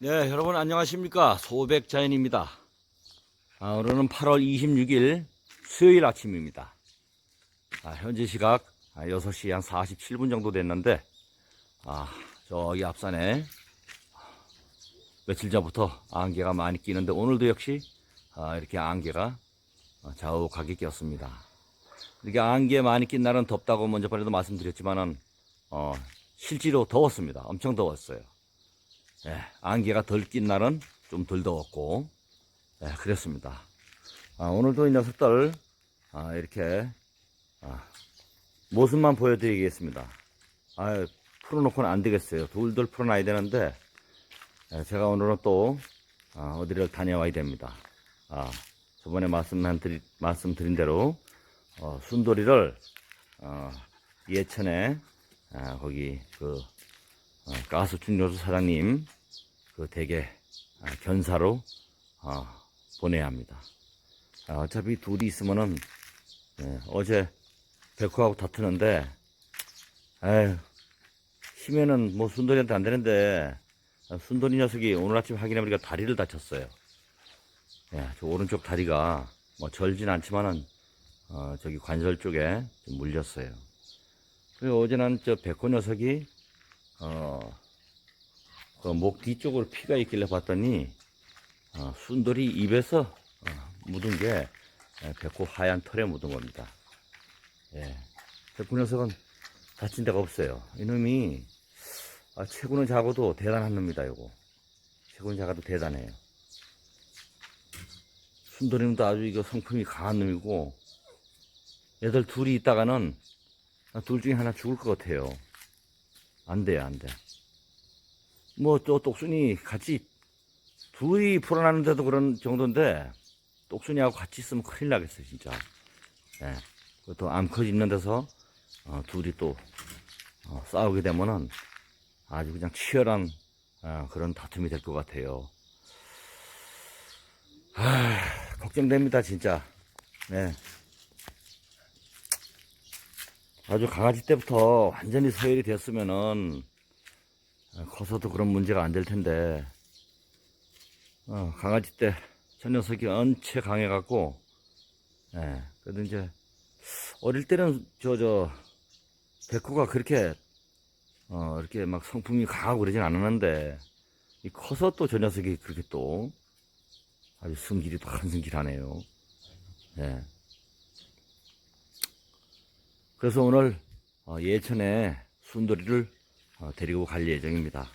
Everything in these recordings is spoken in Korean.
네, 여러분 안녕하십니까. 소백자연입니다. 아, 오늘은 8월 26일 수요일 아침입니다. 아, 현재 시각 6시 한 47분 정도 됐는데, 아, 저기 앞산에 며칠 전부터 안개가 많이 끼는데, 오늘도 역시 아, 이렇게 안개가 자욱하게 꼈습니다. 이렇게 안개 많이 낀 날은 덥다고 먼저 번에도 말씀드렸지만은, 어, 실제로 더웠습니다. 엄청 더웠어요. 예, 안개가 덜 낀 날은 좀 덜 더웠고, 예, 그랬습니다. 아, 오늘도 이 녀석들, 아, 이렇게, 아, 모습만 보여드리겠습니다. 아, 풀어놓고는 안 되겠어요. 둘둘 풀어놔야 되는데, 예, 제가 오늘은 또, 아, 어디를 다녀와야 됩니다. 아, 저번에 말씀한 드리, 말씀드린 대로, 어, 순돌이를, 어, 예천에, 아, 거기, 그, 어, 가스 충전소 사장님 그 댁에 아, 견사로 어, 보내야 합니다. 아, 어차피 둘이 있으면은 예, 어제 백호하고 다투는데 에휴 힘에는 뭐 순돌이한테 안 되는데 아, 순돌이 녀석이 오늘 아침 확인해 보니까 다리를 다쳤어요. 예, 저 오른쪽 다리가 뭐 절진 않지만은 어, 저기 관절 쪽에 좀 물렸어요. 그리고 어제는 저 백호 녀석이 어, 그목 뒤쪽으로 피가 있길래 봤더니, 어, 순돌이 입에서 어, 묻은 게 예, 백호 하얀 털에 묻은 겁니다. 예. 백호 녀석은 다친 데가 없어요. 이놈이, 아, 체구는 작아도 대단한 놈이다, 이거. 체구는 작아도 대단해요. 순돌이는 아주 이거 성품이 강한 놈이고, 얘들 둘이 있다가는 아, 둘 중에 하나 죽을 것 같아요. 안 돼요, 안 돼. 뭐, 또, 똑순이 같이, 둘이 풀어나는데도 그런 정도인데, 똑순이하고 같이 있으면 큰일 나겠어요, 진짜. 예. 그것도 암컷 있는 데서, 어, 둘이 또, 어, 싸우게 되면은 아주 그냥 치열한, 어, 그런 다툼이 될 것 같아요. 아, 걱정됩니다, 진짜. 네. 아주 강아지 때부터 완전히 서열이 됐으면은 커서도 그런 문제가 안 될 텐데 어, 강아지 때 저 녀석이 언체 강해갖고 예, 그래도 이제 어릴 때는 저 저 백호가 그렇게 어, 이렇게 막 성품이 강하고 그러진 않았는데 이 커서 또 저 녀석이 그렇게 또 아주 또 한승질하네요. 예. 그래서 오늘 어, 예천에 순돌이를 어, 데리고 갈 예정입니다.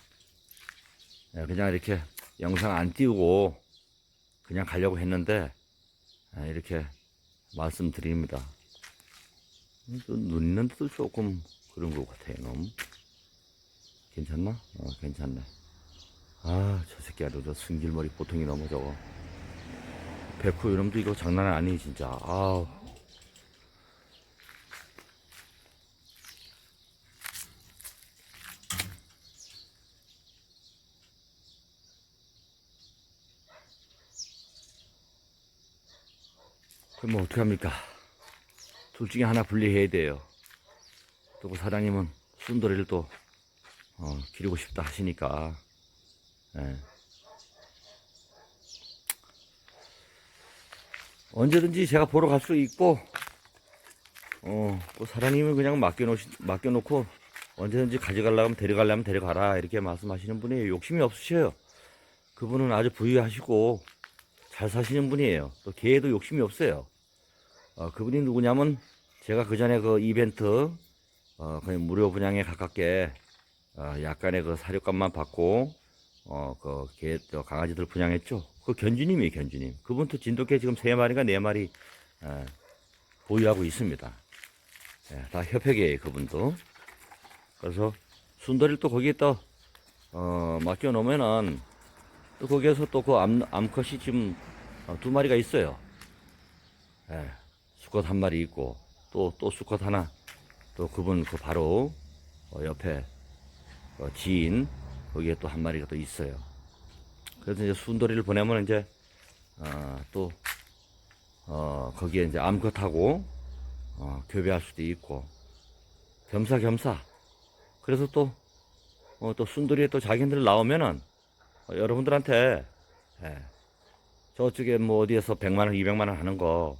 예, 그냥 이렇게 영상 안 띄우고 그냥 가려고 했는데 예, 이렇게 말씀드립니다. 또 눈는데도 조금 그런 것 같아요. 너무 괜찮나? 어, 괜찮네. 아, 저 새끼 아주 저 승질머리 보통이 넘어 저거. 백호 이놈도 이거 장난 아니 진짜. 아우. 그럼 뭐 어떻게 합니까? 둘 중에 하나 분리해야 돼요. 또그 사장님은 순돌이를 또 어, 기르고 싶다 하시니까. 예. 언제든지 제가 보러 갈 수 있고, 어, 그 사장님은 그냥 맡겨놓시, 맡겨놓고 언제든지 가져가려면 하 데려가려면 데려가라 이렇게 말씀하시는 분이 욕심이 없으셔요. 그분은 아주 부유하시고 잘 사시는 분이에요. 또 개에도 욕심이 없어요. 어, 그분이 누구냐면 제가 그 전에 그 이벤트 어, 그냥 무료 분양에 가깝게 어, 약간의 그 사료값만 받고 어, 그 개, 저 강아지들 분양했죠. 그 견주님이에요, 견주님. 그분도 진돗개 지금 세 마리가 네 마리 어, 보유하고 있습니다. 예, 다 협회계예요, 그분도. 그래서 순돌이를 또 거기에 또 어, 맡겨 놓으면은 또 거기에서 또 그 암컷이 지금 어, 두 마리가 있어요. 예, 수컷 한 마리 있고 또또 수컷 하나 또 그분 그 바로 어, 옆에 어, 지인 거기에 또 한 마리가 또 있어요. 그래서 이제 순돌이를 보내면 이제 어, 또 어, 거기에 이제 암컷하고 어, 교배할 수도 있고 겸사겸사 그래서 또 어, 또 순돌이에 또 자기들 나오면은 여러분들한테 예, 저쪽에 뭐 어디에서 100만 원, 200만 원 하는 거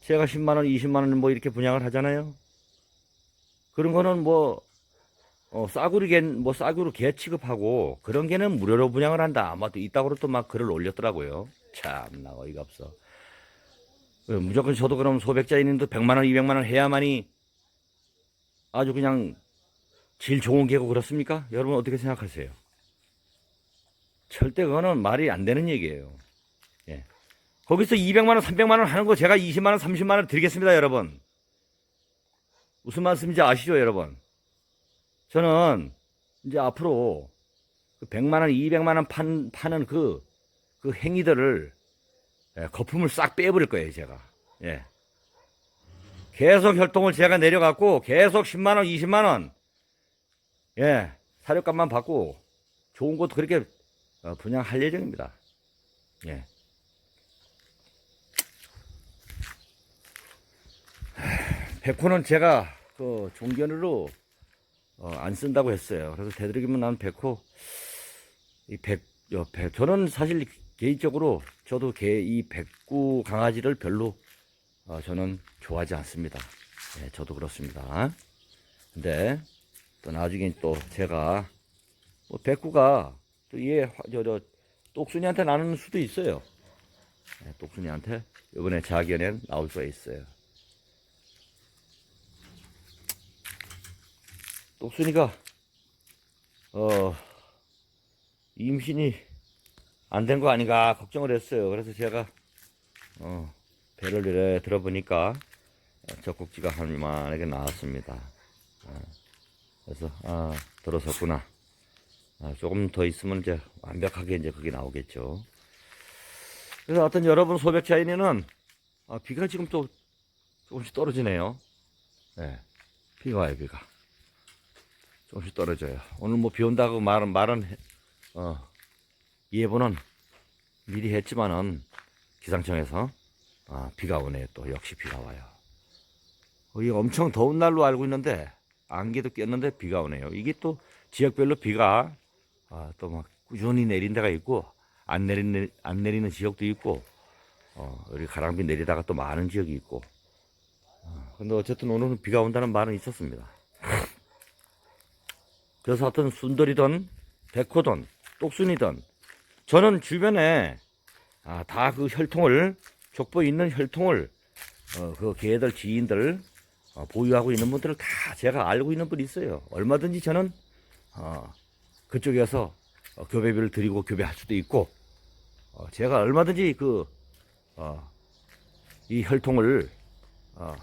제가 10만 원, 20만 원 뭐 이렇게 분양을 하잖아요. 그런 거는 뭐 어, 싸구리 개, 뭐 싸구리 개 취급하고 그런 개는 무료로 분양을 한다. 아마도 이따구로 또 막 글을 올렸더라고요. 참나 어이가 없어. 어, 무조건 저도 그럼 소백자인님도 100만 원, 200만 원 해야만이 아주 그냥 질 좋은 개고 그렇습니까? 여러분 어떻게 생각하세요? 절대 그거는 말이 안 되는 얘기예요. 예. 거기서 200만 원, 300만 원 하는 거 제가 20만 원, 30만 원 드리겠습니다, 여러분. 무슨 말씀인지 아시죠, 여러분? 저는 이제 앞으로 그 100만 원, 200만 원 판, 파는 그, 그 행위들을 예, 거품을 싹 빼버릴 거예요, 제가. 예. 계속 혈통을 제가 내려갖고 계속 10만 원, 20만 원, 예, 사료값만 받고 좋은 것도 그렇게 어, 분양할 예정입니다. 예. 백호는 제가 그 종견으로 어, 안 쓴다고 했어요. 그래서 되도록이면 난 백호 이 백, 여, 백 저는 사실 개인적으로 저도 개 이 백구 강아지를 별로 어, 저는 좋아하지 않습니다. 예, 저도 그렇습니다. 근데 또 나중에 또 제가 뭐 백구가 또얘저저 똑순이한테 나는 수도 있어요. 예, 똑순이한테 이번에 자견에 나올 수가 있어요. 똑순이가 어 임신이 안 된 거 아닌가 걱정을 했어요. 그래서 제가 어 배를 이래 들어보니까 젖꼭지가 한만하게 나왔습니다. 어, 그래서 아 들어섰구나. 아, 조금 더 있으면 이제 완벽하게 이제 그게 나오겠죠. 그래서 어떤 여러분 소백자인에는 아, 비가 지금 또 조금씩 떨어지네요. 네, 비가 와요, 비가. 조금씩 떨어져요. 오늘 뭐 비 온다고 말은, 말은, 해- 어, 예보는 미리 했지만은 기상청에서 아, 비가 오네요. 또 역시 비가 와요. 어, 이게 엄청 더운 날로 알고 있는데 안개도 꼈는데 비가 오네요. 이게 또 지역별로 비가 아, 또 막 꾸준히 내린 데가 있고 안 내리는 안 내리는 지역도 있고 어, 우리 가랑비 내리다가 또 많은 지역이 있고. 어, 근데 어쨌든 오늘은 비가 온다는 말은 있었습니다. 어떤 순돌이든 백호든 똑순이든 저는 주변에 아, 다 그 혈통을 족보 있는 혈통을 어, 그 개들 지인들 어, 보유하고 있는 분들을 다 제가 알고 있는 분이 있어요. 얼마든지 저는 어, 그쪽에서 어, 교배비를 드리고 교배할 수도 있고 어, 제가 얼마든지 그 어, 이 혈통을 어,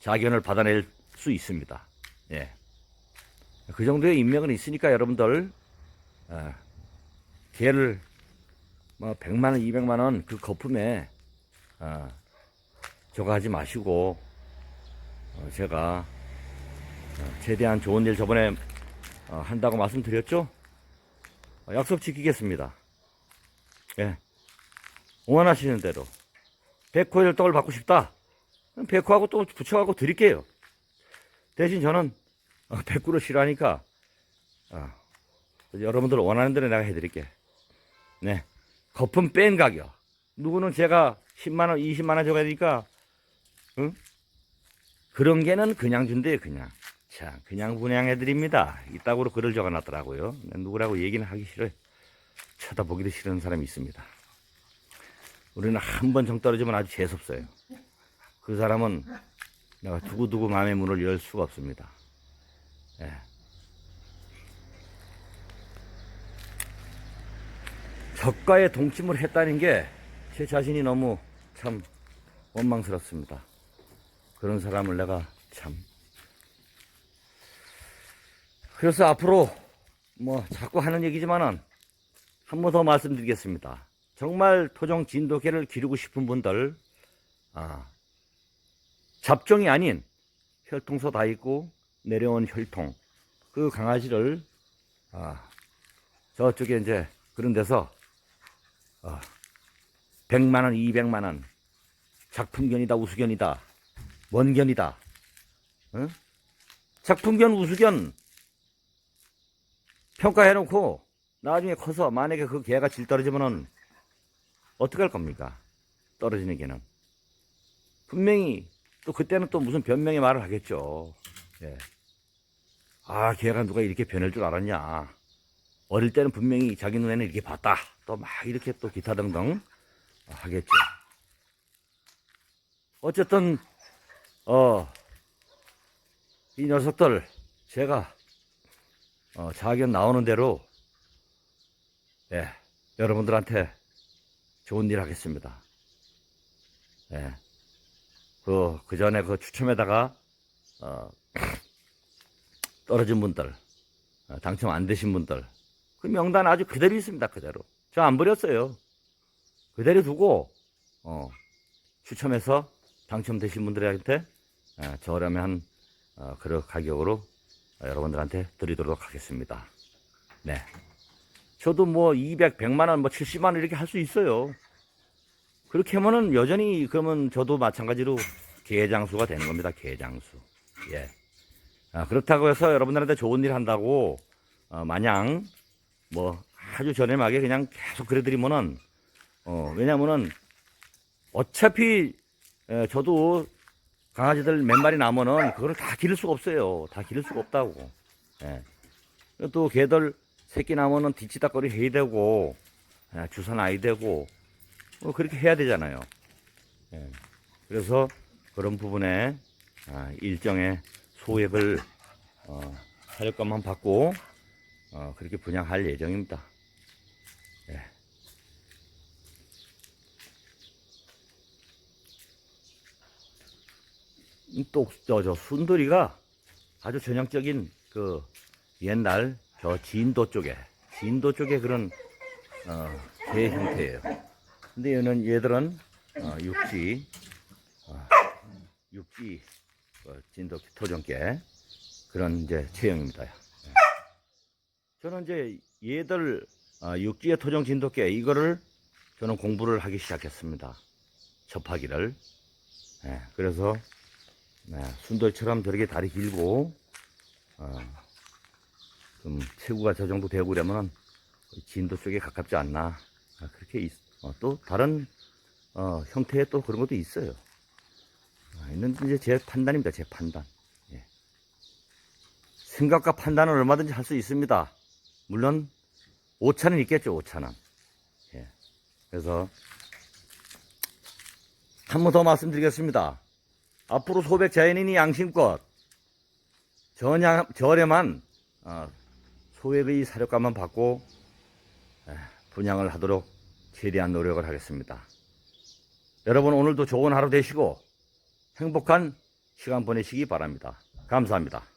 자견을 받아낼 수 있습니다. 예. 그 정도의 인맥은 있으니까 여러분들 어, 개를 뭐 100만 원, 200만 원 그 거품에 어, 저거 하지 마시고 어, 제가 어, 최대한 좋은 일 저번에 어, 한다고 말씀드렸죠? 어, 약속 지키겠습니다. 예. 원하시는 대로 백호 혈떡을 받고 싶다. 백호하고 또 붙여갖고 드릴게요. 대신 저는 어, 백구를 싫어하니까 어, 여러분들 원하는 대로 내가 해드릴게. 네. 거품 뺀 가격. 누구는 제가 10만원, 20만원 줘야 되니까, 응? 그런 게는 그냥 준대요, 그냥. 자, 그냥 분양해드립니다. 이따구로 글을 적어놨더라고요. 누구라고 얘기는 하기 싫어요. 쳐다보기도 싫은 사람이 있습니다. 우리는 한 번 정 떨어지면 아주 재수없어요. 그 사람은 내가 두고두고 마음의 문을 열 수가 없습니다. 예. 적과의 동침을 했다는 게 제 자신이 너무 참 원망스럽습니다. 그런 사람을 내가 참. 그래서 앞으로 뭐 자꾸 하는 얘기지만은 한 번 더 말씀드리겠습니다. 정말 토종 진돗개를 기르고 싶은 분들, 아, 잡종이 아닌 혈통소 다 있고 내려온 혈통, 그 강아지를, 아, 저쪽에 이제 그런 데서, 아, 100만 원, 200만 원, 작품견이다, 우수견이다, 원견이다, 응? 작품견, 우수견 평가해놓고 나중에 커서 만약에 그 개가 질 떨어지면은 어떻게 할 겁니까? 떨어지는 개는. 분명히 또 그때는 또 무슨 변명의 말을 하겠죠. 예. 아, 걔가 누가 이렇게 변할 줄 알았냐. 어릴 때는 분명히 자기 눈에는 이렇게 봤다. 또 막 이렇게 또 기타 등등 하겠죠. 어쨌든, 어, 이 녀석들, 제가, 어, 자견 나오는 대로, 예, 여러분들한테 좋은 일 하겠습니다. 예. 그, 그 전에 그 추첨에다가, 어, 떨어진 분들, 어, 당첨 안 되신 분들, 그 명단 아주 그대로 있습니다, 그대로. 저 안 버렸어요. 그대로 두고, 어, 추첨해서 당첨되신 분들한테, 어, 저렴한, 어, 그런 가격으로 어, 여러분들한테 드리도록 하겠습니다. 네. 저도 뭐 200, 100만 원, 뭐 70만 원 이렇게 할 수 있어요. 그렇게 하면은 여전히 그러면 저도 마찬가지로 개장수가 되는 겁니다. 개장수. 예. 아, 그렇다고 해서 여러분들한테 좋은 일 한다고 어, 마냥 뭐 아주 저렴하게 그냥 계속 그래드리면은 어, 왜냐면은 어차피 에, 저도 강아지들 몇 마리 나면은 그거를 다 기를 수가 없어요. 다 기를 수가 없다고. 예. 또 개들 새끼 나면은 뒤치다거리 해야 되고 예, 주사 놔야 되고 뭐 그렇게 해야 되잖아요. 예. 그래서 그런 부분에 아, 일정의 소액을 어, 사료값만 받고 어, 그렇게 분양할 예정입니다. 예. 음, 또, 저, 저, 순돌이가 아주 전형적인 그 옛날 저 진도 쪽에, 진도 쪽에 그런, 어, 개 형태예요. 근데 얘는, 얘들은, 어, 육지, 어, 육지, 어, 진도 토종개, 그런 이제 체형입니다. 예. 저는 이제 얘들, 어, 육지의 토종 진돗개, 이거를 저는 공부를 하기 시작했습니다. 접하기를. 예, 그래서, 네, 순돌처럼 저렇게 다리 길고, 어, 좀 체구가 저 정도 되고 그러면은 진도 쪽에 가깝지 않나. 아, 그렇게 있, 어, 또 다른, 어, 형태의 또 그런 것도 있어요. 아, 있는 이제 제 판단입니다. 제 판단. 예. 생각과 판단은 얼마든지 할 수 있습니다. 물론, 오차는 있겠죠, 오차는. 예. 그래서, 한 번 더 말씀드리겠습니다. 앞으로 소백 자연인이 양심껏 저냥, 저렴한 어, 소액의 사료값만 받고 에, 분양을 하도록 최대한 노력을 하겠습니다. 여러분 오늘도 좋은 하루 되시고 행복한 시간 보내시기 바랍니다. 감사합니다.